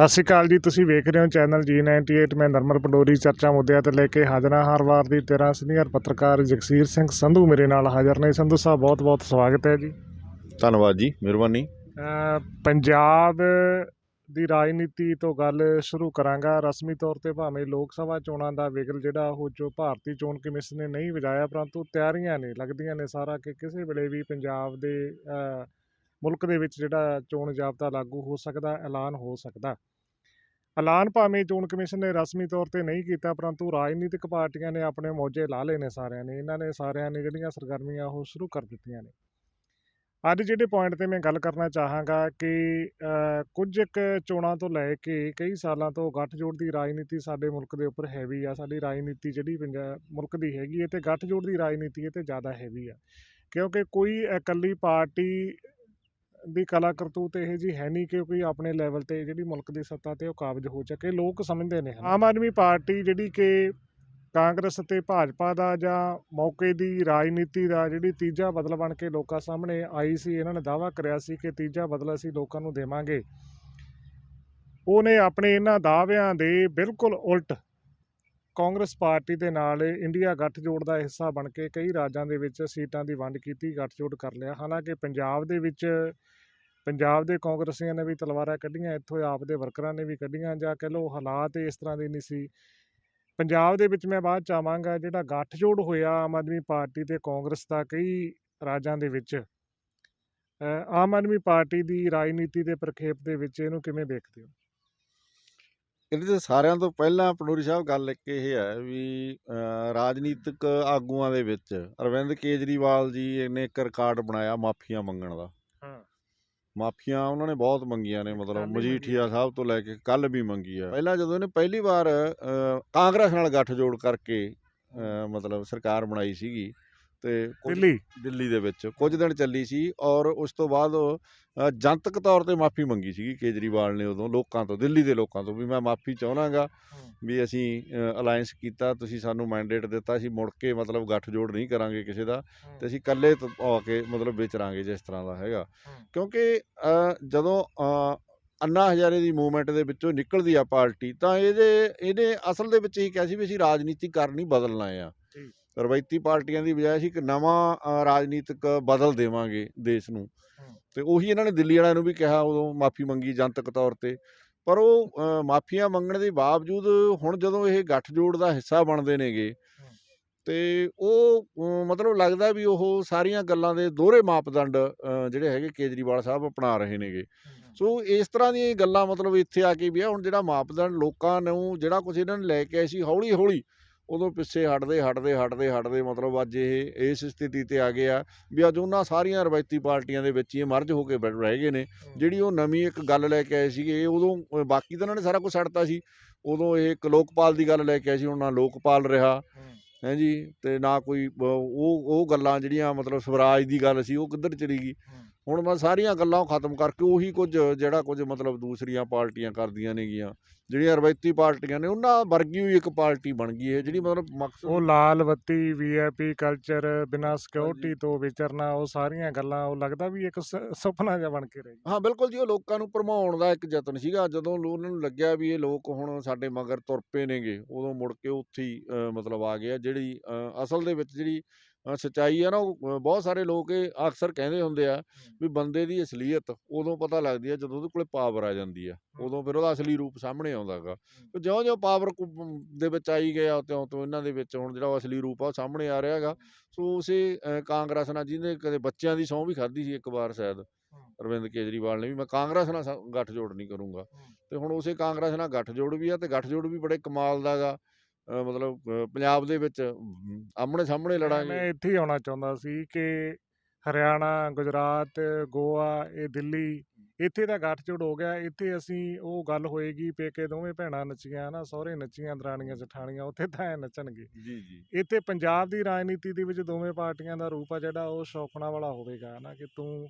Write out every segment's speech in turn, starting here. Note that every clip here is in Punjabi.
ਸਤਿ ਸ਼੍ਰੀ ਅਕਾਲ ਜੀ ਤੁਸੀਂ ਵੇਖ ਰਹੇ ਹੋ ਚੈਨਲ G98 ਮੈਂ ਨਰਮਲ ਪੰਡੋਰੀ ਚਰਚਾ ਮੁੱਦਿਆਂ ਤੇ ਲੈ ਕੇ ਹਾਜ਼ਰ ਹਾਂ ਹਰ ਵਾਰ ਦੀ ਤਰ੍ਹਾਂ ਸੀਨੀਅਰ ਪੱਤਰਕਾਰ ਜਗਸੀਰ ਸਿੰਘ ਸੰਧੂ ਮੇਰੇ ਨਾਲ ਹਾਜ਼ਰ ਨੇ। ਸੰਧੂ ਸਾਹਿਬ ਬਹੁਤ ਬਹੁਤ ਸਵਾਗਤ ਹੈ ਜੀ। ਧੰਨਵਾਦ ਜੀ ਮਿਹਰਬਾਨੀ। ਪੰਜਾਬ ਦੀ ਰਾਜਨੀਤੀ ਤੋਂ ਗੱਲ ਸ਼ੁਰੂ ਕਰਾਂਗਾ। ਰਸਮੀ ਤੌਰ ਤੇ ਭਾਵੇਂ ਲੋਕ ਸਭਾ ਚੋਣਾਂ ਦਾ ਵਿਗਲ ਜਿਹੜਾ ਉਹ ਜੋ ਭਾਰਤੀ ਚੋਣ ਕਮਿਸ਼ਨ ਨੇ ਨਹੀਂ ਵਜਾਇਆ ਪਰੰਤੂ ਤਿਆਰੀਆਂ ਨੇ ਲੱਗਦੀਆਂ ਨੇ ਸਾਰਾ ਕਿ ਕਿਸੇ ਵੇਲੇ ਵੀ ਪੰਜਾਬ ਦੇ ਮੁਲਕ ਦੇ ਵਿੱਚ ਜਿਹੜਾ ਚੋਣ ਜ਼ਾਬਤਾ ਲਾਗੂ ਹੋ ਸਕਦਾ, ਐਲਾਨ ਹੋ ਸਕਦਾ। ਐਲਾਨ ਭਾਵੇਂ ਚੋਣ ਕਮਿਸ਼ਨ ਨੇ ਰਸਮੀ ਤੌਰ ਤੇ ਨਹੀਂ ਕੀਤਾ, ਪਰੰਤੂ ਰਾਜਨੀਤਿਕ ਪਾਰਟੀਆਂ ਨੇ ਆਪਣੇ ਮੌਜੇ ਲਾ ਲਏ ਨੇ ਸਾਰਿਆਂ ਨੇ। ਇਹਨਾਂ ਨੇ ਸਾਰਿਆਂ ਨੇ ਜਿਹੜੀਆਂ ਸਰਗਰਮੀਆਂ, ਉਹ ਸ਼ੁਰੂ ਕਰ ਦਿੱਤੀਆਂ ਨੇ। ਅੱਜ ਜਿਹੜੇ ਪੁਆਇੰਟ ਤੇ ਮੈਂ ਗੱਲ ਕਰਨਾ ਚਾਹਾਂਗਾ ਕਿ ਕੁਝ ਇੱਕ ਚੋਣਾਂ ਤੋਂ ਲੈ ਕੇ ਕਈ ਸਾਲਾਂ ਤੋਂ ਗੱਠਜੋੜ ਦੀ ਰਾਜਨੀਤੀ ਸਾਡੇ ਮੁਲਕ ਦੇ ਉੱਪਰ ਹੈਵੀ ਆ। ਸਾਡੀ ਰਾਜਨੀਤੀ ਜਿਹੜੀ ਪੰਜਾਬ ਮੁਲਕ ਦੀ ਹੈਗੀ ਹੈ ਤੇ ਗੱਠਜੋੜ ਦੀ ਰਾਜਨੀਤੀ ਇਹ ਤੇ ਜ਼ਿਆਦਾ ਹੈਵੀ ਆ। ਕਿਉਂਕਿ ਕੋਈ ਇਕੱਲੀ ਪਾਰਟੀ ਦੀ ਕਲਾ ਕਰਤੂਤ ਇਹ ਜੀ ਹੈ ਨਹੀਂ ਕਿਉਂਕਿ ਆਪਣੇ ਲੈਵਲ ਤੇ ਜਿਹੜੀ ਮੁਲਕ ਦੀ ਸੱਤਾ ਤੇ ਉਹ ਕਾਬਜ ਹੋ ਚੁੱਕੇ, ਲੋਕ ਸਮਝਦੇ ਨੇ ਆਮ ਆਦਮੀ ਪਾਰਟੀ ਜਿਹੜੀ ਕਿ ਕਾਂਗਰਸ ਤੇ ਭਾਜਪਾ ਦਾ ਜਾਂ ਮੌਕੇ ਦੀ ਰਾਜਨੀਤੀ ਦਾ ਜਿਹੜੀ ਤੀਜਾ ਬਦਲ ਬਣ ਕੇ ਲੋਕਾਂ ਸਾਹਮਣੇ ਆਈ ਸੀ, ਇਹਨਾਂ ਨੇ ਦਾਅਵਾ ਕਰਿਆ ਸੀ ਕਿ ਤੀਜਾ ਬਦਲ ਅਸੀਂ ਲੋਕਾਂ ਨੂੰ ਦੇਵਾਂਗੇ। ਉਹਨੇ ਆਪਣੇ ਇਹਨਾਂ ਦਾਅਵਿਆਂ ਦੇ ਬਿਲਕੁਲ ਉਲਟ ਕਾਂਗਰਸ ਪਾਰਟੀ ਦੇ ਨਾਲ ਇੰਡੀਆ ਗੱਠਜੋੜ ਦਾ ਹਿੱਸਾ ਬਣ ਕੇ ਕਈ ਰਾਜਾਂ ਦੇ ਵਿੱਚ ਸੀਟਾਂ ਦੀ ਵੰਡ ਕੀਤੀ, ਗੱਠਜੋੜ ਕਰ ਲਿਆ। ਹਾਲਾਂਕਿ ਪੰਜਾਬ ਦੇ ਵਿੱਚ, ਪੰਜਾਬ ਦੇ ਕਾਂਗਰਸੀਆਂ ਨੇ ਵੀ ਤਲਵਾਰਾਂ ਕੱਢੀਆਂ, ਇੱਥੋਂ ਆਪ ਦੇ ਵਰਕਰਾਂ ਨੇ ਵੀ ਕੱਢੀਆਂ ਜਾਂ ਕਹਿ ਲਓ ਹਾਲਾਤ ਇਸ ਤਰ੍ਹਾਂ ਦੇ ਨਹੀਂ ਸੀ। ਪੰਜਾਬ ਦੇ ਵਿੱਚ ਮੈਂ ਬਾਅਦ ਚ ਆਵਾਂਗਾ, ਜਿਹੜਾ ਗੱਠਜੋੜ ਹੋਇਆ ਆਮ ਆਦਮੀ ਪਾਰਟੀ ਤੇ ਕਾਂਗਰਸ ਦਾ ਕਈ ਰਾਜਾਂ ਦੇ ਵਿੱਚ। ਆਮ ਆਦਮੀ ਪਾਰਟੀ ਦੀ ਰਾਜਨੀਤੀ ਦੇ ਪ੍ਰਖੇਪ ਦੇ ਵਿੱਚ ਇਹਨੂੰ ਕਿਵੇਂ ਦੇਖਦੇ ਹੋ? ਇਹਦੇ ਤੇ ਸਾਰਿਆਂ ਤੋਂ ਪਹਿਲਾਂ ਪਟੋਰੀ ਸਾਹਿਬ ਗੱਲ ਇੱਕ ਇਹ ਹੈ ਵੀ ਰਾਜਨੀਤਿਕ ਆਗੂਆਂ ਦੇ ਵਿੱਚ ਅਰਵਿੰਦ ਕੇਜਰੀਵਾਲ ਜੀ ਨੇ ਇੱਕ ਰਿਕਾਰਡ ਬਣਾਇਆ ਮਾਫੀਆਂ ਮੰਗਣ ਦਾ। ਹਾਂ। ਮਾਫੀਆਂ ਉਹਨਾਂ ਨੇ ਬਹੁਤ ਮੰਗੀਆਂ ਨੇ ਮਤਲਬ ਮਜੀਠੀਆ ਸਾਹਿਬ ਤੋਂ ਲੈ ਕੇ ਕੱਲ ਵੀ ਮੰਗੀ ਆ। ਪਹਿਲਾਂ ਜਦੋਂ ਇਹਨੇ ਪਹਿਲੀ ਵਾਰ ਕਾਂਗਰਸ ਨਾਲ ਗੱਠਜੋੜ ਕਰਕੇ ਮਤਲਬ ਸਰਕਾਰ ਬਣਾਈ ਸੀਗੀ ਤੇ ਕੁਝ- ਦਿੱਲੀ ਦਿੱਲੀ ਦੇ ਵਿੱਚ ਕੁਝ ਦਿਨ ਚੱਲੀ ਸੀ ਔਰ ਉਸ ਤੋਂ ਬਾਅਦ ਅ, ਜਨਤਕ ਤੌਰ ਤੇ ਮਾਫੀ ਮੰਗੀ ਸੀਗੀ ਕੇਜਰੀਵਾਲ ਨੇ ਉਦੋਂ ਲੋਕਾਂ ਤੋਂ ਦਿੱਲੀ ਦੇ ਲੋਕਾਂ ਤੋਂ ਵੀ ਮੈਂ ਮਾਫੀ ਚਾਹਣਾਗਾ ਵੀ ਅਸੀਂ ਅਲਾਈਅੰਸ ਕੀਤਾ ਤੁਸੀਂ ਸਾਨੂੰ ਮੈਂਡੇਟ ਦਿੱਤਾ ਅਸੀਂ ਮੁੜ ਕੇ ਮਤਲਬ ਗੱਠਜੋੜ ਨਹੀਂ ਕਰਾਂਗੇ ਕਿਸੇ ਦਾ ਤੇ ਅਸੀਂ ਇਕੱਲੇ ਤੋਂ ਆ ਕੇ ਮਤਲਬ ਵਿਚਰਾਂਗੇ ਜਿਸ ਤਰ੍ਹਾਂ ਦਾ ਹੈਗਾ। ਕਿਉਂਕਿ ਅ, ਜਦੋਂ ਅ, ਅੰਨਾ ਹਜ਼ਾਰੇ ਦੀ ਮੂਵਮੈਂਟ ਦੇ ਵਿੱਚੋਂ ਨਿਕਲਦੀ ਆ ਪਾਰਟੀ ਤਾਂ ਇਹਦੇ ਇਹਨੇ ਅਸਲ ਦੇ ਵਿੱਚ ਇਹ ਕਿਹਾ ਸੀ ਵੀ ਅਸੀਂ ਰਾਜਨੀਤੀ ਕਰਨੀ ਬਦਲਣਾ ਆ। ਰਵਾਇਤੀ ਪਾਰਟੀਆਂ ਦੀ ਬਜਾਏ ਅਸੀਂ ਇੱਕ ਨਵਾਂ ਰਾਜਨੀਤਿਕ ਬਦਲ ਦੇਵਾਂਗੇ ਦੇਸ਼ ਨੂੰ। ਤੇ ਉਹੀ ਇਹਨਾਂ ਨੇ ਦਿੱਲੀ ਵਾਲਿਆਂ ਨੂੰ ਵੀ ਕਿਹਾ ਉਦੋਂ ਮਾਫੀ ਮੰਗੀ ਜਨਤਕ ਤੌਰ ਤੇ। ਪਰ ਉਹ ਮਾਫੀਆਂ ਮੰਗਣ ਦੇ ਬਾਵਜੂਦ ਹੁਣ ਜਦੋਂ ਇਹ ਗੱਠਜੋੜ ਦਾ ਹਿੱਸਾ ਬਣਦੇ ਨੇਗੇ ਤੇ ਉਹ ਮਤਲਬ ਲੱਗਦਾ ਵੀ ਉਹ ਸਾਰੀਆਂ ਗੱਲਾਂ ਦੇ ਦੋਹਰੇ ਮਾਪਦੰਡ ਜਿਹੜੇ ਹੈਗੇ ਕੇਜਰੀਵਾਲ ਸਾਹਿਬ ਅਪਣਾ ਰਹੇ ਨੇਗੇ। ਸੋ ਇਸ ਤਰ੍ਹਾਂ ਦੀਆਂ ਗੱਲਾਂ ਮਤਲਬ ਇੱਥੇ ਆ ਕੇ ਵੀ ਆ ਹੁਣ ਜਿਹੜਾ ਮਾਪਦੰਡ ਲੋਕਾਂ ਨੂੰ ਜਿਹੜਾ ਕੁਝ ਇਹਨਾਂ ਨੇ ਲੈ ਕੇ ਆਏ ਸੀ ਹੌਲੀ ਹੌਲੀ ਉਦੋਂ ਪਿੱਛੇ ਹਟਦੇ ਹਟਦੇ ਹਟਦੇ ਹਟਦੇ ਮਤਲਬ ਅੱਜ ਇਹ ਇਸ ਸਥਿਤੀ ਤੇ ਆ ਗਏ ਆ ਵੀ ਅੱਜ ਉਹਨਾਂ ਸਾਰੀਆਂ ਰਵਾਇਤੀ ਪਾਰਟੀਆਂ ਦੇ ਵਿੱਚ ਹੀ ਮਰਜ ਹੋ ਕੇ ਰਹਿ ਗਏ ਨੇ। ਜਿਹੜੀ ਉਹ ਨਵੀਂ ਇੱਕ ਗੱਲ ਲੈ ਕੇ ਆਏ ਸੀਗੇ ਇਹ ਉਦੋਂ ਬਾਕੀ ਤਾਂ ਇਹਨਾਂ ਨੇ ਸਾਰਾ ਕੁਝ ਛੱਡਤਾ ਸੀ। ਉਦੋਂ ਇਹ ਇੱਕ ਲੋਕਪਾਲ ਦੀ ਗੱਲ ਲੈ ਕੇ ਆਏ ਸੀ ਹੁਣ ਨਾ ਲੋਕਪਾਲ ਰਿਹਾ। ਹੈ। ਜੀ? ਤੇ ਨਾ ਕੋਈ ਉਹ ਉਹ ਗੱਲਾਂ ਜਿਹੜੀਆਂ ਮਤਲਬ ਸਵਰਾਜ ਦੀ ਗੱਲ ਸੀ ਉਹ ਕਿੱਧਰ ਚਲੀ ਗਈ? ਹੁਣ ਮੈਂ ਸਾਰੀਆਂ ਗੱਲਾਂ ਖਤਮ ਕਰਕੇ ਉਹੀ ਕੁਝ ਜਿਹੜਾ ਕੁਝ ਮਤਲਬ ਦੂਸਰੀਆਂ ਪਾਰਟੀਆਂ ਕਰਦੀਆਂ ਨੇਗੀਆਂ। ਜਿਹੜੀਆਂ ਰਵਾਇਤੀ ਪਾਰਟੀਆਂ ਨੇ ਉਹਨਾਂ ਵਰਗੀ ਹੋਈ ਇੱਕ ਪਾਰਟੀ ਬਣ ਗਈ ਹੈ ਜਿਹੜੀ ਮਤਲਬ ਮਕਸਦ ਉਹ ਲਾਲ ਬੱਤੀ ਵੀਆਈਪੀ ਕਲਚਰ ਬਿਨਾਂ ਸਿਕਿਉਰਿਟੀ ਤੋਂ ਵਿਚਰਨਾ ਉਹ ਸਾਰੀਆਂ ਗੱਲਾਂ ਉਹ ਲੱਗਦਾ ਵੀ ਇੱਕ ਸੁਪਨਾ ਜਿਹਾ ਬਣ ਕੇ ਰਹਿ। ਗਿਆ ਹਾਂ ਬਿਲਕੁਲ ਜੀ ਉਹ ਲੋਕਾਂ ਨੂੰ ਭਰਮਾਉਣ ਦਾ ਇੱਕ ਯਤਨ ਸੀਗਾ। ਜਦੋਂ ਉਹਨਾਂ ਨੂੰ ਲੱਗਿਆ ਵੀ ਇਹ ਲੋਕ ਹੁਣ ਸਾਡੇ ਮਗਰ ਤੁਰ ਪਏ ਨੇਗੇ ਉਦੋਂ ਮੁੜ ਕੇ ਉੱਥੇ ਹੀ ਮਤਲਬ ਆ ਗਿਆ ਜਿਹੜੀ ਅਸਲ ਦੇ ਵਿੱਚ ਜਿਹੜੀ ਸੱਚਾਈ ਆ ਨਾ ਬਹੁਤ ਸਾਰੇ ਲੋਕ ਇਹ ਅਕਸਰ ਕਹਿੰਦੇ ਹੁੰਦੇ ਆ ਵੀ ਬੰਦੇ ਦੀ ਅਸਲੀਅਤ ਉਦੋਂ ਪਤਾ ਲੱਗਦੀ ਆ ਜਦੋਂ ਉਹਦੇ ਕੋਲੇ ਪਾਵਰ ਆ ਜਾਂਦੀ ਆ ਉਦੋਂ ਫਿਰ ਉਹਦਾ ਅਸਲੀ ਰੂਪ ਸਾਹਮਣੇ ਆਉਂਦਾਗਾ ਤੇ ਜਿਉਂ ਜਿਉਂ ਪਾਵਰ ਦੇ ਵਿੱਚ ਆਈ ਗਿਆ ਤਿਉਂ ਤਿਉਂ ਇਹਨਾਂ ਦੇ ਵਿੱਚ ਹੁਣ ਜਿਹੜਾ ਉਹ ਅਸਲੀ ਰੂਪ ਆ ਉਹ ਸਾਹਮਣੇ ਆ ਰਿਹਾ ਹੈਗਾ ਸੋ ਉਸੇ ਕਾਂਗਰਸ ਨਾਲ ਜਿਹਨੇ ਕਦੇ ਬੱਚਿਆਂ ਦੀ ਸਹੁੰ ਵੀ ਖਾਧੀ ਸੀ ਇੱਕ ਵਾਰ ਸ਼ਾਇਦ ਅਰਵਿੰਦ ਕੇਜਰੀਵਾਲ ਨੇ ਵੀ ਮੈਂ ਕਾਂਗਰਸ ਨਾਲ ਸ- ਗੱਠਜੋੜ ਨਹੀਂ ਕਰੂੰਗਾ। ਤੇ ਹੁਣ ਉਸੇ ਕਾਂਗਰਸ ਨਾਲ ਗੱਠਜੋੜ ਵੀ ਆ ਤੇ ਗੱਠਜੋੜ ਵੀ ਬੜੇ ਕਮਾਲ ਦਾਗਾ ਮਤਲਬ ਪੰਜਾਬ ਦੇ ਵਿੱਚ ਆਮਣੇ ਸਾਹਮਣੇ ਲੜਾਂਗੇ। ਮੈਂ ਇੱਥੇ ਆਉਣਾ ਚਾਹੁੰਦਾ ਸੀ ਕਿ ਹਰਿਆਣਾ ਗੁਜਰਾਤ ਗੋਆ ਇਹ ਦਿੱਲੀ ਇੱਥੇ ਤਾਂ ਗੱਠਜੋੜ ਹੋ ਗਿਆ। ਇੱਥੇ ਅਸੀਂ ਉਹ ਗੱਲ ਹੋਏਗੀ ਪੇਕੇ ਦੋਵੇਂ ਭੈਣਾਂ ਨੱਚੀਆਂ ਨਾ ਸਹੁਰੇ ਨੱਚੀਆਂ ਦਰਾਣੀਆਂ ਜਠਾਣੀਆਂ ਉੱਥੇ ਤਾਂ ਐ ਨੱਚਣਗੇ। ਜੀ ਜੀ। ਇੱਥੇ ਪੰਜਾਬ ਦੀ ਰਾਜਨੀਤੀ ਦੇ ਵਿੱਚ ਦੋਵੇਂ ਪਾਰਟੀਆਂ ਦਾ ਰੂਪ ਆ ਜਿਹੜਾ ਉਹ ਸ਼ੌਕਣਾ ਵਾਲਾ ਹੋਵੇਗਾ ਨਾ ਕਿ ਤੂੰ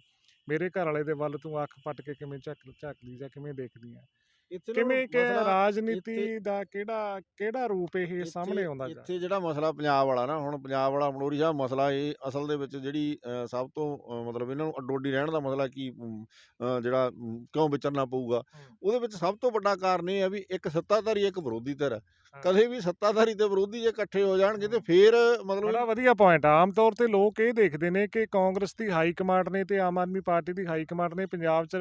ਮੇਰੇ ਘਰ ਵਾਲੇ ਦੇ ਵੱਲ ਤੂੰ ਅੱਖ ਪੱਟ ਕੇ ਕਿਵੇਂ ਝੱਕ ਝੱਕਦੀ ਜਾਂ ਕਿਵੇਂ ਦੇਖਦੀ ਆ। ਕਿਵੇਂ ਕਿ ਰਾਜਨੀਤੀ ਦਾ ਕਿਹੜਾ ਕਿਹੜਾ ਰੂਪ ਇਹ ਸਾਹਮਣੇ ਆਉਂਦਾ ਜਾ ਇੱਥੇ ਜਿਹੜਾ ਮਸਲਾ ਪੰਜਾਬ ਵਾਲਾ ਨਾ ਹੁਣ ਪੰਜਾਬ ਵਾਲਾ ਮਨੋਰੀ ਸਾਹਿਬ ਮਸਲਾ ਇਹ ਅਸਲ ਦੇ ਵਿੱਚ ਜਿਹੜੀ ਸਭ ਤੋਂ ਮਤਲਬ ਇਹਨਾਂ ਨੂੰ ਅੱਡੋਡੀ ਰਹਿਣ ਦਾ ਮਸਲਾ ਕੀ ਜਿਹੜਾ ਕਿਉਂ ਵਿਚਰਨਾ ਪਊਗਾ? ਉਹਦੇ ਵਿੱਚ ਸਭ ਤੋਂ ਵੱਡਾ ਕਾਰਨ ਇਹ ਹੈ ਵੀ ਇੱਕ ਸੱਤਾਧਾਰੀ ਇੱਕ ਵਿਰੋਧੀ ਧਿਰ ਹੈ ਹਾਂ। ਕਦੇ ਵੀ ਸੱਤਾਧਾਰੀ ਤੇ ਵਿਰੋਧੀ ਜੇ ਇਕੱਠੇ ਹੋ ਜਾਣਗੇ ਤੇ ਫੇਰ ਮਤਲਬ ਬੜਾ ਵਧੀਆ ਪੁਆਇੰਟ ਆ। ਆਮ ਤੌਰ ਤੇ ਲੋਕ ਇਹ ਦੇਖਦੇ ਨੇ ਕਿ ਕਾਂਗਰਸ ਦੀ ਹਾਈ ਕਮਾਂਡ ਨੇ ਤੇ ਆਮ ਆਦਮੀ ਪਾਰਟੀ ਦੀ ਹਾਈ ਕਮਾਂਡ ਨੇ ਪੰਜਾਬ 'ਚ